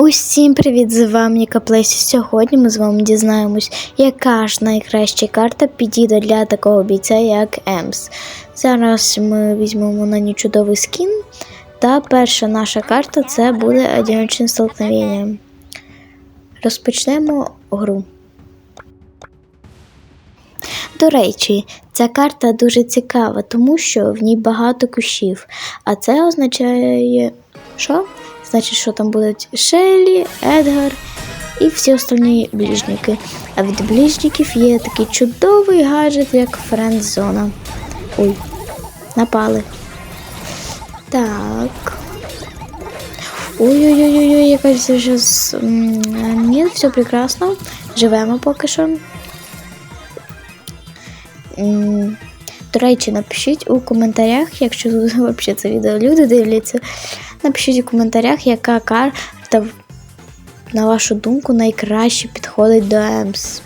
Усім привіт! З вами Ніка. Сьогодні ми з вами дізнаємось, яка ж найкраща карта підійде для такого бійця, як Емс. Зараз ми візьмемо на ній чудовий скін. Та перша наша карта це буде одиночне столкновення. Розпочнемо гру. До речі, ця карта дуже цікава, тому що в ній багато кущів. А це означає, що? Значить, що там будуть Шелі, Едгар і всі остальні ближніки. А від ближніків є такий чудовий гаджет, як френд-зона. Ой, напали. Так. Ой-ой-ой, якась вже з... Ні, все прекрасно. Живемо поки що. До речі, напишіть у коментарях, якщо взагалі це відео люди дивляться. Напишіть у коментарях, яка карта, на вашу думку, найкраще підходить до Емс.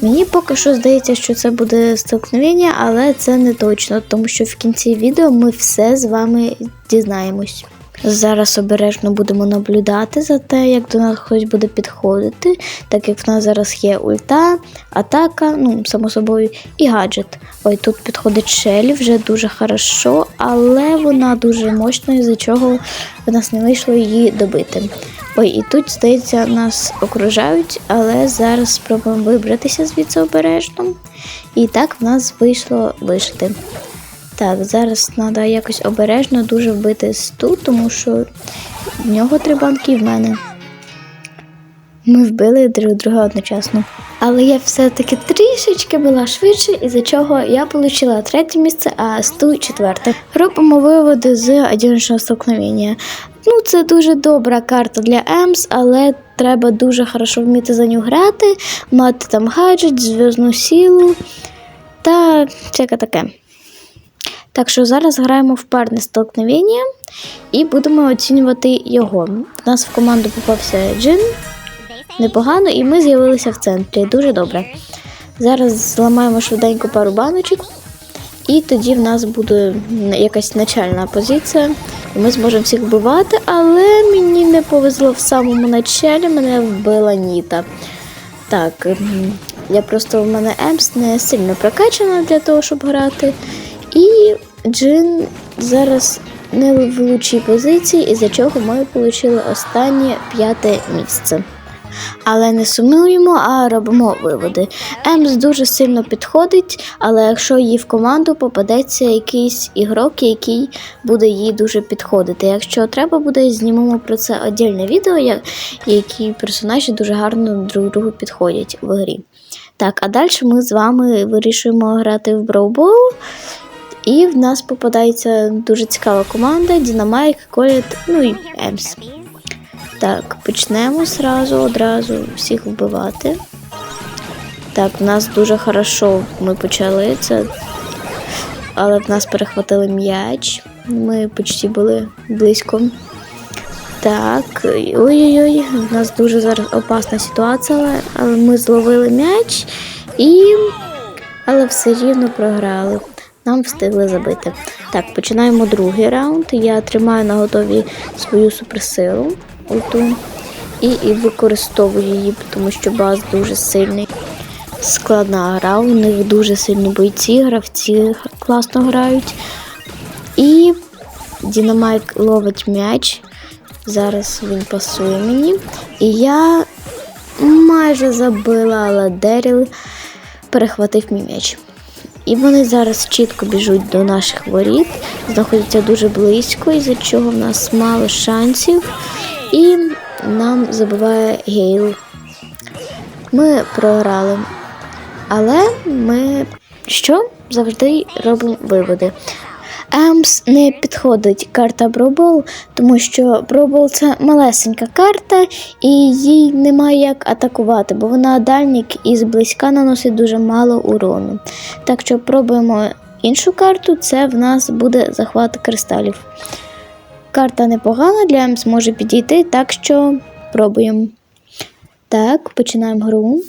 Мені поки що здається, що це буде столкновення, але це не точно, тому що в кінці відео ми все з вами дізнаємось. Зараз обережно будемо наблюдати за те, як до нас хтось буде підходити, так як в нас зараз є ульта, атака, ну, само собою, і гаджет. Ой, тут підходить Шелі, вже дуже хорошо, але вона дуже мощна, із-за чого в нас не вийшло її добити. Ой, і тут, здається, нас окружають, але зараз спробуємо вибратися звідси обережно. І так в нас вийшло вижити. Так, зараз треба якось обережно дуже вбити сту, тому що в нього три банки і в мене. Ми вбили друг друга одночасно. Але я все-таки трішечки була швидше, із-за чого я отримала третє місце, а сту четверте. Робимо виводи з одиночного столкновення. Ну, це дуже добра карта для Емс, але треба дуже хорошо вміти за нього грати, мати там гаджет, зв'язну силу та всяке таке. Так що зараз граємо в парне столкновення і будемо оцінювати його. У нас в команду попався Джин непогано, і ми з'явилися в центрі. Дуже добре. Зараз зламаємо швиденько пару баночок, і тоді в нас буде якась начальна позиція. І ми зможемо всіх вбивати, але мені не повезло в самому началі, мене вбила Ніта. Так, ем, я просто в мене Емс не сильно прокачана для того, щоб грати. І Джин зараз не в лучшій позиції, із-за чого ми отримали останнє п'яте місце. Але не сумуємо, а робимо виводи. Емс дуже сильно підходить, але якщо їй в команду попадеться якийсь ігрок, який буде їй дуже підходити. Якщо треба буде, знімемо про це окреме відео, як- які персонажі дуже гарно друг другу підходять в грі. Так, а далі ми з вами вирішуємо грати в Ball. І в нас попадається дуже цікава команда: Дінамайк, Коліт, ну і Емс. Так, почнемо зразу одразу всіх вбивати. Так, в нас дуже хорошо ми почали це. Але в нас перехватили м'яч. Ми почти були близько. Так, ой-ой-ой, в нас дуже зараз опасна ситуація, але- але ми зловили м'яч і. Але все рівно програли. Нам встигли забити. Так, починаємо другий раунд. Я тримаю на готові свою суперсилу ульту і, і використовую її, тому що баз дуже сильний. Складна гра, у них дуже сильні бойці, гравці класно грають. І Дінамайк ловить м'яч. Зараз він пасує мені. І я майже забила, але Деріл перехватив мій м'яч. І вони зараз чітко біжуть до наших воріт, знаходяться дуже близько, із-за чого в нас мало шансів. І нам забиває Гейл. Ми програли. Але ми що? Завжди робимо виводи. Емс не підходить карта Бробол, тому що Бробол це малесенька карта, і їй немає як атакувати, бо вона дальнік і зблизька наносить дуже мало урону. Так що пробуємо іншу карту, це в нас буде захват кристалів. Карта непогана, для Емс може підійти, так що пробуємо. Так, починаємо гру.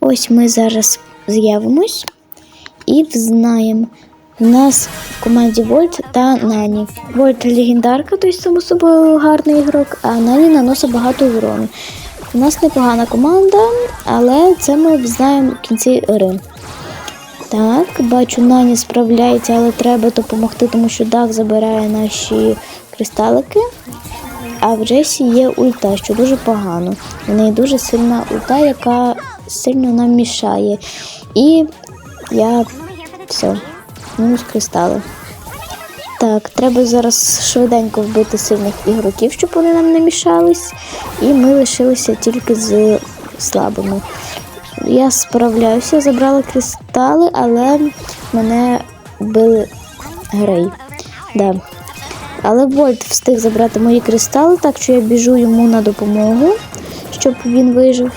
Ось ми зараз з'явимось і взнаємо У нас в команді Вольт та Нані. Вольт легендарка, тобто само собою гарний ігрок, а Нані наносить багато урону. У нас непогана команда, але це ми знаємо в кінці гри. Так, бачу, Нані справляється, але треба допомогти, тому що Дак забирає наші кристалики. А в Джесі є ульта, що дуже погано. У неї дуже сильна ульта, яка сильно нам мішає. І я все, мінус кристали. Так, треба зараз швиденько вбити сильних ігроків, щоб вони нам не мішались. І ми лишилися тільки з слабими. Я справляюся, забрала кристали, але мене вбили грей. Да. Але Вольт встиг забрати мої кристали, так що я біжу йому на допомогу, щоб він вижив.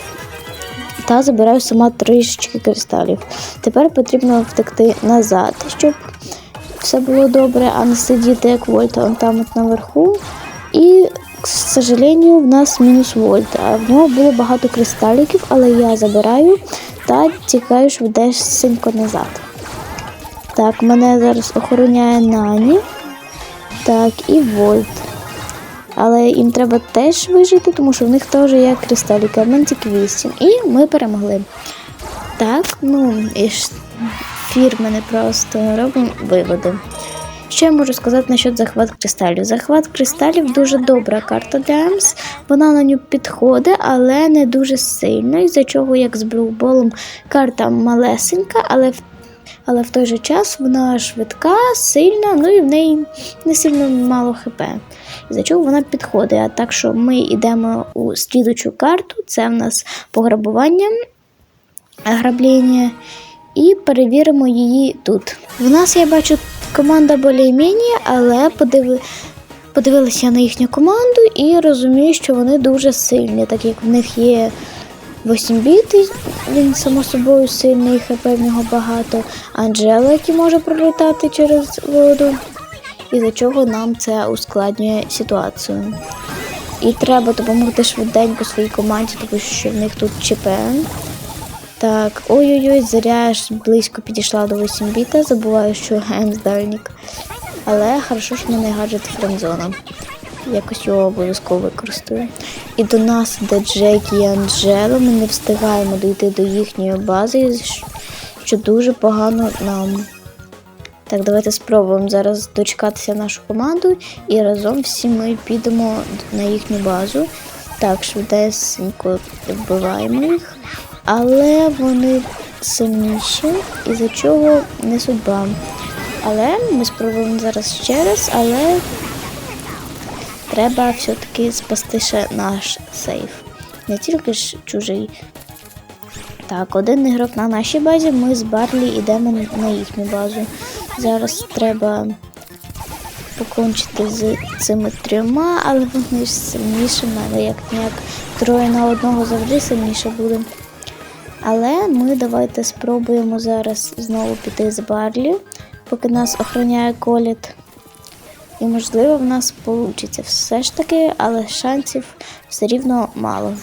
Та забираю сама трішечки кристалів. Тепер потрібно втекти назад, щоб все було добре, а не сидіти як Вольт он там от наверху. І, к сожалению, в нас мінус Вольт. А в нього було багато кристаліків, але я забираю та тікаю швидесенько назад. Так, мене зараз охороняє Нані. Так, і Вольт. Але їм треба теж вижити, тому що в них теж є кристаліки, а в мене тільки 8. І ми перемогли. Так, ну і ж фірмени просто робимо виводи. Що я можу сказати насчет захват кристалів? Захват кристалів дуже добра карта для Емс. Вона на нього підходить, але не дуже сильно. Із-за чого, як з блюболом, карта малесенька, але в але в той же час вона швидка, сильна, ну і в неї не сильно мало хп. За чого вона підходить. А так що ми йдемо у слідучу карту, це в нас пограбування, граблення, і перевіримо її тут. В нас я бачу команда більш-менш, але подиви... подивилася на їхню команду і розумію, що вони дуже сильні, так як в них є 8 біт, він само собою сильний, хп в нього багато. Анджела, який може пролітати через воду, і за чого нам це ускладнює ситуацію. І треба допомогти швиденько своїй команді, тому що в них тут ЧП. Так, ой-ой-ой, зря ж близько підійшла до 8 біта, забуваю, що Генс дальнік. Але хорошо, що мене гаджет френдзона. Якось його обов'язково використаю. І до нас, де Джекі і Анджела, ми не встигаємо дійти до їхньої бази, що дуже погано нам. Так, давайте спробуємо зараз дочекатися нашу команду і разом всі ми підемо на їхню базу. Так, швидесенько вбиваємо їх. Але вони сильніші, і за чого не судьба. Але ми спробуємо зараз ще раз, але треба все-таки спасти ще наш сейф. Не тільки ж чужий. Так, один ігрок на нашій базі, ми з Барлі йдемо на їхню базу. Зараз треба покончити з цими трьома, але вони ж в мене, як ніяк троє на одного завжди сильніше буде. Але ми давайте спробуємо зараз знову піти з Барлі, поки нас охороняє коліт. І, можливо, в нас вийде все ж таки, але шансів все рівно мало.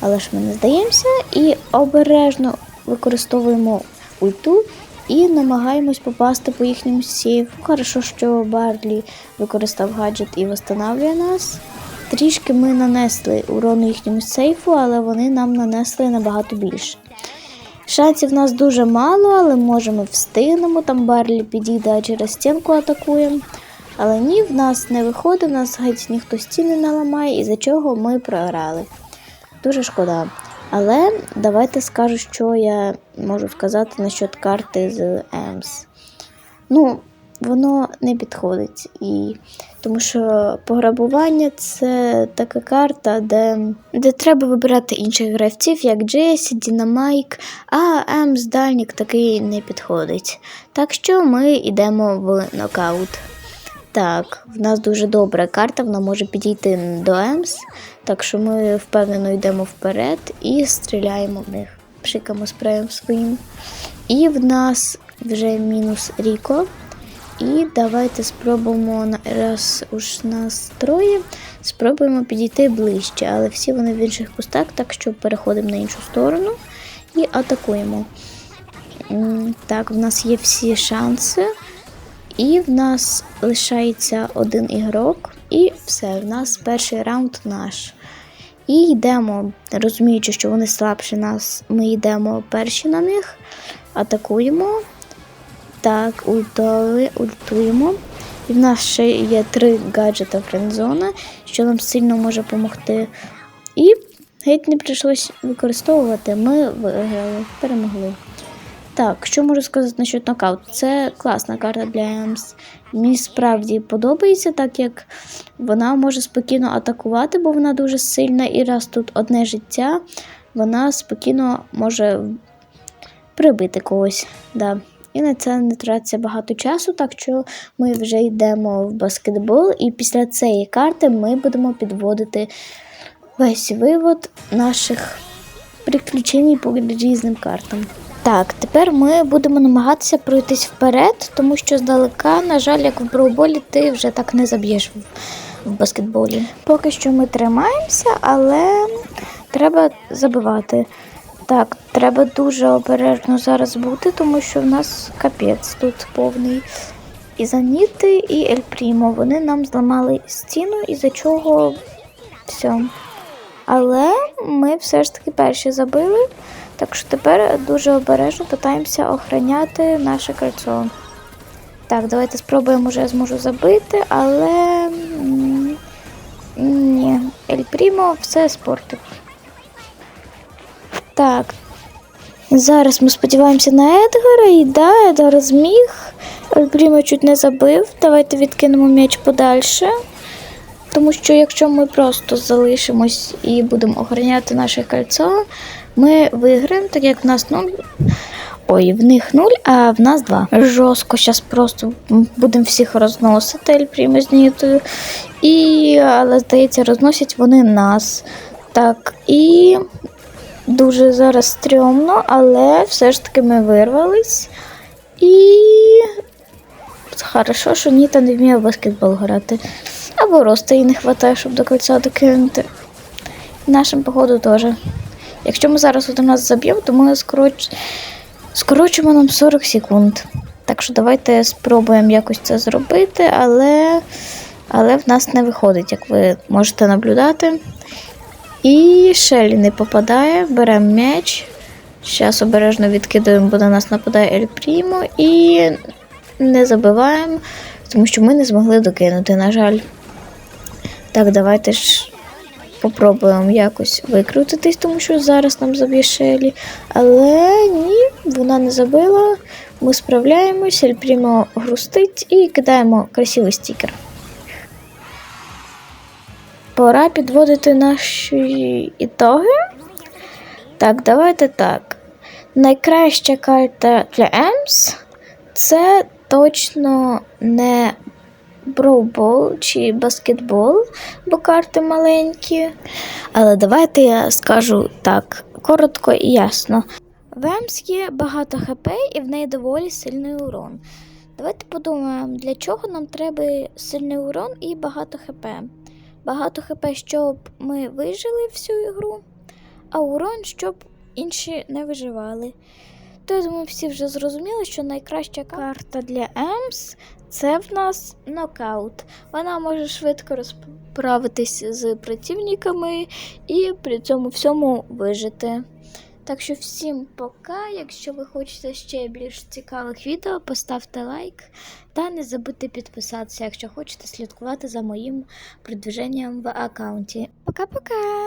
Але ж ми не здаємося і обережно використовуємо ульту і намагаємось попасти по їхньому сейфу. Хорошо, що Барлі використав гаджет і встановлює нас. Трішки ми нанесли урону їхньому сейфу, але вони нам нанесли набагато більше. Шансів нас дуже мало, але можемо встигнемо. Там Барлі підійде а через стінку атакуємо. Але ні, в нас не виходить, в нас геть ніхто стіни не ламає, і за чого ми програли. Дуже шкода. Але давайте скажу, що я можу сказати насчет карти з Емс. Ну, воно не підходить. І... Тому що пограбування це така карта, де де треба вибирати інших гравців, як Джесі, Дінамайк, а Емс Дальнік такий не підходить. Так що ми йдемо в нокаут. Так, в нас дуже добра карта, вона може підійти до Емс, так що ми впевнено йдемо вперед і стріляємо в них. Пшикаємо спреєм своїм. І в нас вже мінус Ріко. І давайте спробуємо, раз уж нас троє, спробуємо підійти ближче, але всі вони в інших кустах, так що переходимо на іншу сторону і атакуємо. Так, в нас є всі шанси. І в нас лишається один ігрок. І все, в нас перший раунд наш. І йдемо, розуміючи, що вони слабші нас, ми йдемо перші на них, атакуємо. Так, ультули, ультуємо. І в нас ще є три гаджета френдзона, що нам сильно може допомогти. І геть не прийшлось використовувати. Ми виграли, перемогли. Так, що можу сказати насчет нокаут? Це класна карта для Емс. Мені справді подобається, так як вона може спокійно атакувати, бо вона дуже сильна, і раз тут одне життя, вона спокійно може прибити когось. Да. І на це не тратиться багато часу, так що ми вже йдемо в баскетбол, і після цієї карти ми будемо підводити весь вивод наших приключень по різним картам. Так, тепер ми будемо намагатися пройтись вперед, тому що здалека, на жаль, як в броуболі, ти вже так не заб'єш в, баскетболі. Поки що ми тримаємося, але треба забивати. Так, треба дуже обережно зараз бути, тому що в нас капець тут повний. І Заніти, і Ель Прімо. Вони нам зламали стіну, із-за чого все. Але ми все ж таки перші забили. Так що тепер дуже обережно питаємося охороняти наше кольцо. Так, давайте спробуємо, може я зможу забити, але ні, Ель Прімо все спортив. Так. Зараз ми сподіваємося на Едгара, і да, Едгар зміг. Ель Прімо чуть не забив. Давайте відкинемо м'яч подальше. Тому що якщо ми просто залишимось і будемо охороняти наше кольцо, ми виграємо, так як в нас нуль. Ой, в них нуль, а в нас два. Жорстко зараз просто будемо всіх розносити Ель Прімо з Нітою. І, але здається, розносять вони нас. Так, і дуже зараз стрьомно, але все ж таки ми вирвались. І хорошо, що Ніта не вміє в баскетбол грати. Або росту їй не вистачає, щоб до кольця докинути. Нашим, походу, теж. Якщо ми зараз один раз заб'ємо, то ми скороч... скорочимо нам 40 секунд. Так що давайте спробуємо якось це зробити, але... але в нас не виходить, як ви можете наблюдати. І Шелі не попадає, беремо м'яч. Зараз обережно відкидаємо, бо на нас нападає Ель Прімо і не забиваємо, тому що ми не змогли докинути, на жаль. Так, давайте ж попробуємо якось викрутитись, тому що зараз нам заб'є Шелі. Але ні, вона не забила. Ми справляємося, Ель Прімо грустить і кидаємо красивий стікер. Пора підводити наші ітоги. Так, давайте так. Найкраща карта для Емс це точно не броубол чи баскетбол, бо карти маленькі. Але давайте я скажу так, коротко і ясно. В Емс є багато ХП і в неї доволі сильний урон. Давайте подумаємо, для чого нам треба сильний урон і багато ХП. Багато ХП, щоб ми вижили всю ігру, а урон, щоб інші не виживали. То я думаю, всі вже зрозуміли, що найкраща карта для Емс це в нас нокаут. Вона може швидко розправитись з противниками і при цьому всьому вижити. Так що всім пока. Якщо ви хочете ще більш цікавих відео, поставте лайк та не забудьте підписатися, якщо хочете слідкувати за моїм продвиженням в аккаунті. Пока-пока!